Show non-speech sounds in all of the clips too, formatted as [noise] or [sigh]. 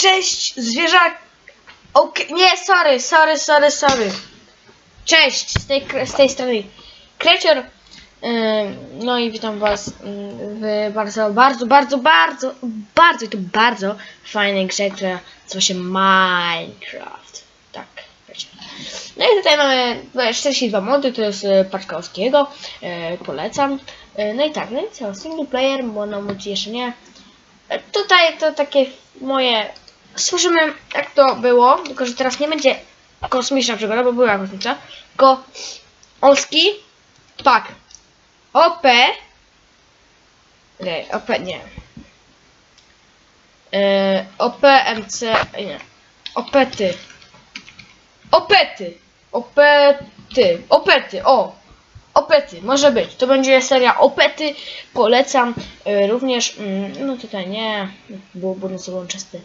Cześć, zwierzak! Ok, nie, sorry, sorry, sorry, sorry. Cześć, z tej, z tej strony. Krecior. No i witam was w bardzo, bardzo, bardzo, bardzo, bardzo, to bardzo fajnej grze, która nazywa się Minecraft. Tak. No i tutaj mamy 42 mody, to jest e, paczka Oskiego, e, polecam. E, no i tak, no i co, single player, monomulti jeszcze nie. Tutaj to takie moje. Słyszymy jak to było, tylko że teraz nie będzie kosmiczna przygoda, bo była kosmiczna, tylko Oski, tak, OP, nie, OP nie, yy, OP, MC, nie, OPety, OPety, OPety, OPety, o, Opety, może być. To będzie seria Opety. Polecam y, również. Mm, no tutaj nie. Było budny sobą czysty.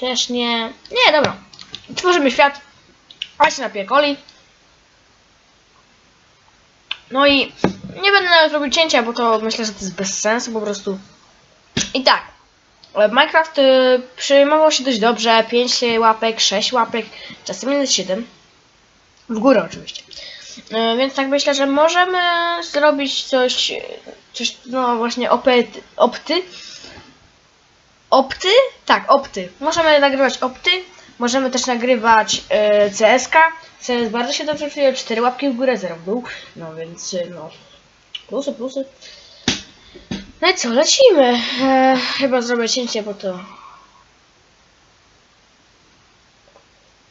Też nie. Nie, dobra. Tworzymy świat. A się napiję coli. No i nie będę nawet robił cięcia, bo to myślę, że to jest bez sensu po prostu. I tak. e, Minecraft y, przyjmował się dość dobrze. 5 łapek, 6 łapek, czasem jest 7. W górę oczywiście. E, Więc tak myślę, że możemy zrobić coś, coś no właśnie opety, opty. Opty? Tak, opty. Możemy nagrywać opty, możemy też nagrywać e, CSK. CS bardzo się dobrze czuje, 4 łapki w górę, 0 w. No więc e, no, plusy, plusy. No i co, lecimy. E, chyba zrobię cięcie, bo to...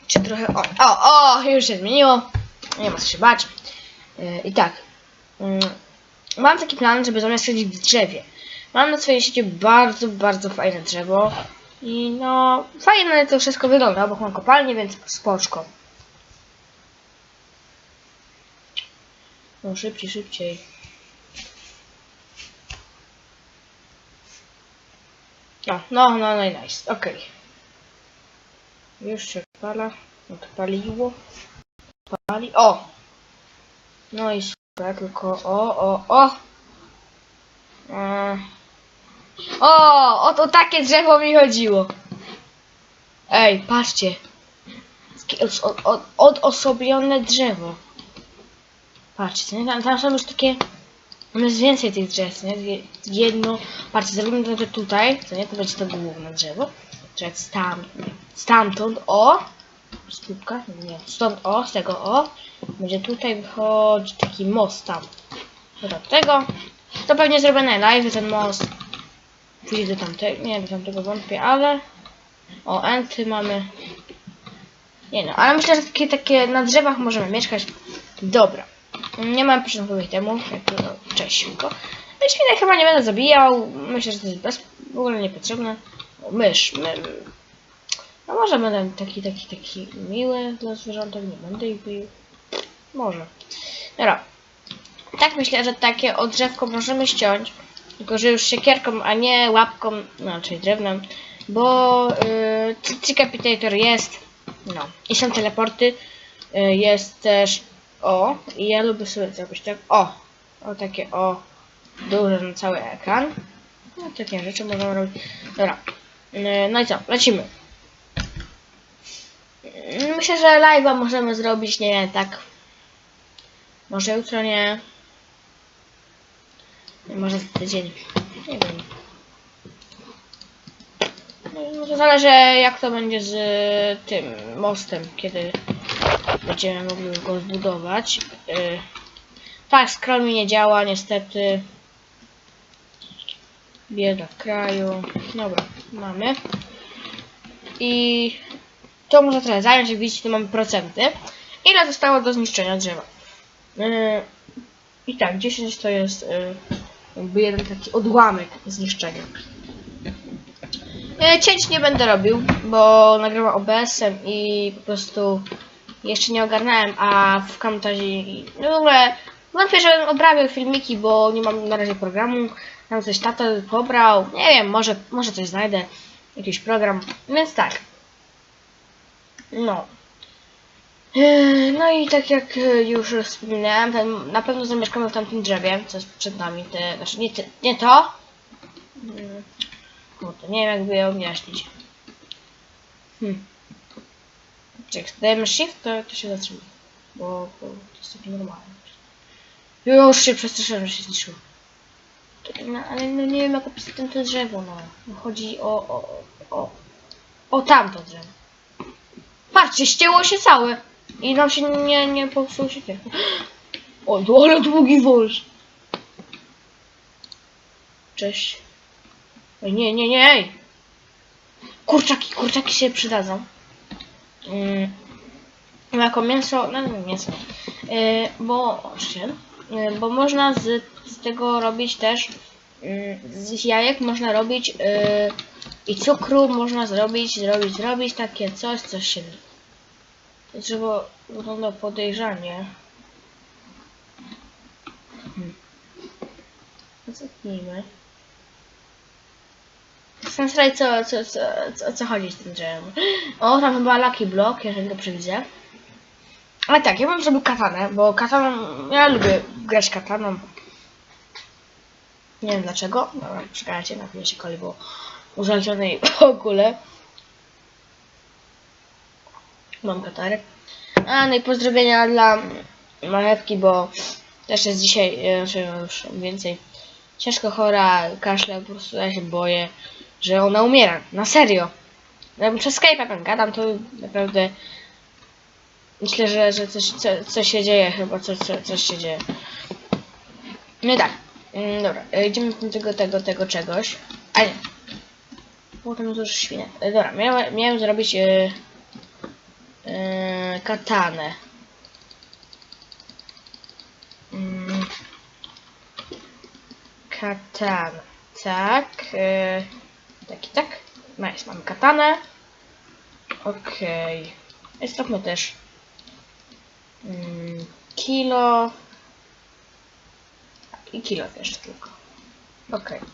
Czy trochę... O, o, o, już się zmieniło. Nie ma co się bać. Yy, I tak. Yy, mam taki plan, żeby zamiast siedzieć w drzewie. Mam na swojej sieci bardzo, bardzo fajne drzewo. I no, fajne to wszystko wygląda, bo mam kopalnię, więc spoczko. No, szybciej, szybciej. No, no, no, no nice, okej. Już się pala, odpaliło. Pali. O! No i super, tylko o, o, o! Eee. O! O to takie drzewo mi chodziło! Ej, patrzcie! Od- od- Odosobione drzewo. Patrzcie? Tam, tam są już takie... Tam jest więcej tych drzew, nie? Jedno... Patrzcie, zrobimy to tutaj, co nie? To będzie to główne drzewo. Czekaj, stamtąd, stamtąd, o! Stópka? Nie. Stąd o, z tego o. Będzie tutaj wychodzi taki most tam. Do tego. To pewnie zrobię na live ten most. Pójdę do tamtego. Nie, do tamtego wątpię, ale. O, enty mamy. Nie no, ale myślę, że takie, takie na drzewach możemy mieszkać. Dobra. Nie mam początkowych temu. Jak to, no, cześć. No świnek chyba nie będę zabijał. Myślę, że to jest bez, w ogóle niepotrzebne. Mysz. My, no może będę taki, taki, taki miły dla zwierzątek, nie będę ich bił. Może. Dobra. Tak myślę, że takie odrzewko możemy ściąć. Tylko, że już siekierką, a nie łapką, no, czyli drewnem. Bo yy, Decapitator jest. No. I są teleporty. Yy, jest też. O. I ja lubię sobie zrobić tak. O. O takie o. Duże na cały ekran. No takie rzeczy możemy robić. Dobra. Yy, no i co? Lecimy. Myślę, że live'a możemy zrobić, nie tak. Może jutro nie. Może za tydzień. Nie wiem. No, to zależy jak to będzie z tym mostem, kiedy będziemy mogli go zbudować. Y, tak, scroll mi nie działa niestety. Bieda kraju. Dobra, mamy. I to może trochę zająć, jak widzicie, tu mamy procenty. Ile zostało do zniszczenia drzewa? Yy, I tak, 10 to jest yy, jakby jeden taki odłamek zniszczenia. Yy, cięć nie będę robił, bo nagrywam OBS-em i po prostu jeszcze nie ogarnąłem, a w Camtasia no w ogóle wątpię, żebym obrabiał filmiki, bo nie mam na razie programu. Tam coś tata pobrał, nie wiem, może, może coś znajdę, jakiś program, więc tak. No. Yy, No i tak jak yy, już wspominałem, ten, na pewno zamieszkamy w tamtym drzewie, co jest przed nami. Te, znaczy nie, te, nie to. Yy, Kurde, nie wiem jakby je objaśnić. Hmm. Jak dajemy shift, to, to się zatrzyma. Bo, bo to jest takie normalne. Już się przestraszyłem, że się zniszczyło. No, ale no nie wiem jak opisać ten to drzewo, no. Chodzi o, o, o, o tamto drzewo. Patrzcie, ścięło się całe. I nam się nie, nie popsuł się. [gasps] O, ale długi wąż. Cześć. Ej, nie, nie, nie, ej. Kurczaki, kurczaki się przydadzą. Mm, jako mięso, no mięso, yy, bo, oczywiście, yy, bo można z, z tego robić też, yy, z jajek można robić yy, i cukru można zrobić, zrobić, zrobić takie coś, coś się drzewo wygląda podejrzanie. Hmm. No Zacznijmy. Sensei, co, co, co, co, co chodzi z tym drzewem? O, tam chyba Lucky Block, jeżeli to przewidzę. Ale tak, ja bym zrobił katanę, bo kataną, ja lubię grać kataną. Nie wiem dlaczego. Dobra, czekajcie, napiję się koli, bo uzależnionej w ogóle. Mam katarek. A, no i pozdrowienia dla marchewki, bo też jest dzisiaj, znaczy już więcej, ciężko chora, kaszle, po prostu ja się boję, że ona umiera. Na serio. Jakbym przez Skype'a tam gadam, to naprawdę myślę, że, że coś, co, coś się dzieje, chyba coś, coś, coś się dzieje. No i tak. Mm, Dobra, e, idziemy do tego, tego, tego czegoś. A nie. Potem dużo świnie. E, Dobra, miałem, miałem zrobić e, katanę. Mm. Katan. Tak. E, tak i tak. Nice, mamy katanę. Okej. Okay. Zróbmy też mm, kilo. I kilo też tylko. Okej. Okay.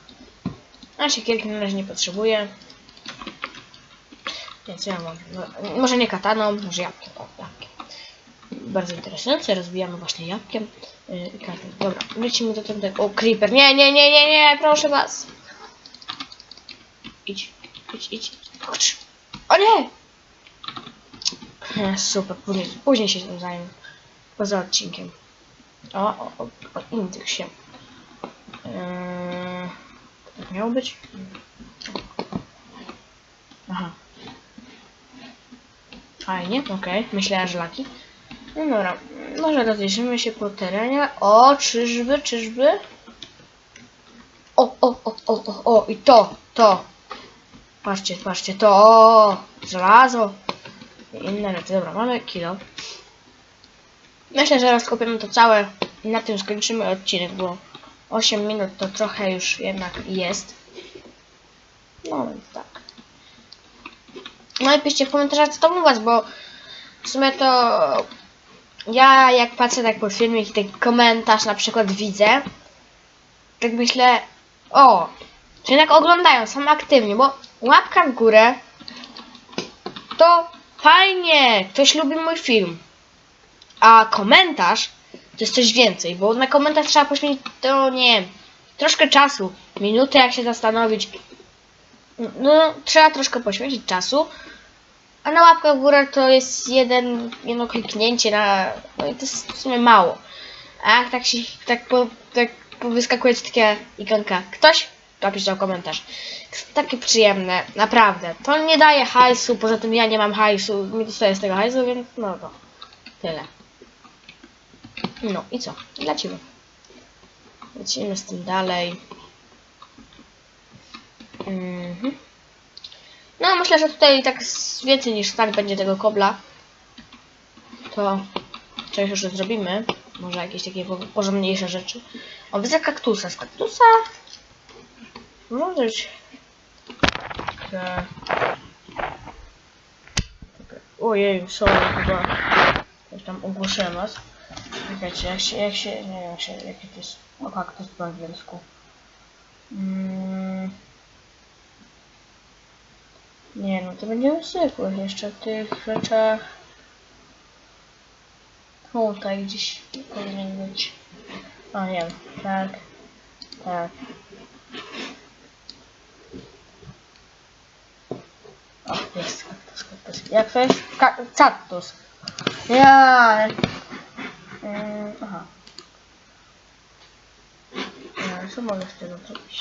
A siekierki na razie nie potrzebuję. Więc ja mam. No, może nie kataną, może jabłkiem. O, jabłkiem. Bardzo interesujące. Rozbijamy właśnie jabłkiem. Yy. Dobra, lecimy do tego. O, creeper. Nie, nie, nie, nie, nie, proszę was. Idź, idź, idź. O nie! Super, później, później się tym zajmę. Poza odcinkiem. O, o, o, o indeksie. Eee, tak miało być? Aha. Fajnie, okej. Myślałem, że laki. No dobra, może rozejrzymy się po terenie. O, czyżby, czyżby? O, o, o, o, o, o, i to, to. Patrzcie, patrzcie, to, o, żelazo. I inne rzeczy. Dobra, mamy kilo. Myślę, że rozkopiemy to całe i na tym skończymy odcinek, bo 8 minut to trochę już jednak jest. No więc tak. No i piszcie w komentarzach co tam u was, bo w sumie to ja jak patrzę tak pod filmik i taki komentarz na przykład widzę, tak myślę, o, czy jednak oglądają, są aktywni, bo łapka w górę to fajnie, ktoś lubi mój film. A komentarz to jest coś więcej, bo na komentarz trzeba poświęcić to nie wiem, troszkę czasu, minutę jak się zastanowić. No, trzeba troszkę poświęcić czasu. A na łapkę w górę to jest jeden, jedno kliknięcie na. No i to jest w sumie mało. A jak tak się tak, po, tak po takie ikonka. Ktoś? Napiszcie komentarz. Takie przyjemne, naprawdę. To nie daje hajsu, poza tym ja nie mam hajsu, nie dostaję z tego hajsu, więc no to tyle. No i co? Lecimy. Lecimy z tym dalej. Mhm. No myślę, że tutaj tak więcej niż tak będzie tego kobla. To coś jeszcze zrobimy. Może jakieś takie po- porządniejsze rzeczy. O, widzę kaktusa. Z kaktusa może być. Ojej, sorry, chyba coś tam ogłuszyłem was. Czekajcie, jak się, jak się, nie wiem, jak się, to jest, o kaktus po angielsku. Mm. Nie, no to będziemy zwykłych jeszcze w tych rzeczach. Tutaj gdzieś powinien być. O nie tak, tak. O, jest kaktus. kaktus, kaktus. Jak to jest? Ka cactus. Ja. Ym, aha. Co mogę z tego zrobić?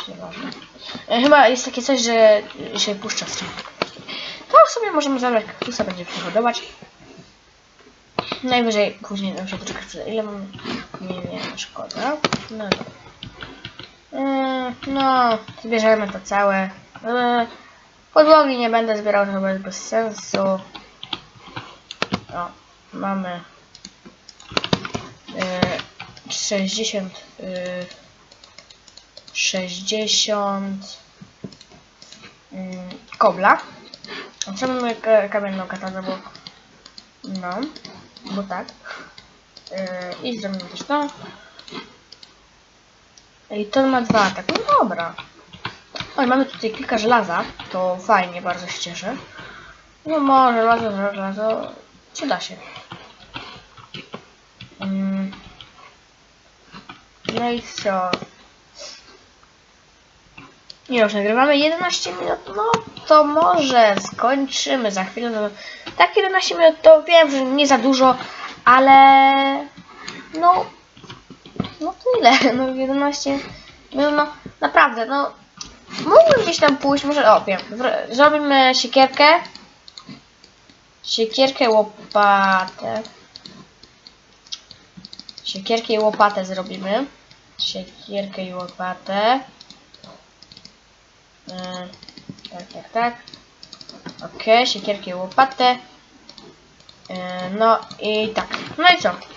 E, Chyba jest takie coś, że się puszcza z To sobie możemy zabrać kaktusa, będzie przygotować. Najwyżej później nam się przyda. Ile mamy? Nie wiem, szkoda. No dobra. Yy, no, zbierzemy to całe. Yy, podłogi nie będę zbierał, to chyba jest bez sensu. O, mamy yy, 60 yy, 60 yy, kobla. Co mamy ka- kamienną katazę, bo no, bo tak. Yy, I zrobimy też to. I to ma dwa ataki. No dobra. Oj, mamy tutaj kilka żelaza. To fajnie, bardzo się cieszę. No może żelazo, żelazo. Przyda się. Mm. No i co? Nie już nagrywamy 11 minut, no to może skończymy za chwilę. No, tak 11 minut to wiem, że nie za dużo, ale no no tyle, [laughs] no 11 no, no naprawdę, no mógłbym gdzieś tam pójść, może, o wiem, zrobimy siekierkę. Siekierkę, łopatę. Siekierkę i łopatę zrobimy. Siekierkę i łopatę Yy, tak, tak, tak. Ok, siekierkę i łopatę. Yy, no i tak, no i co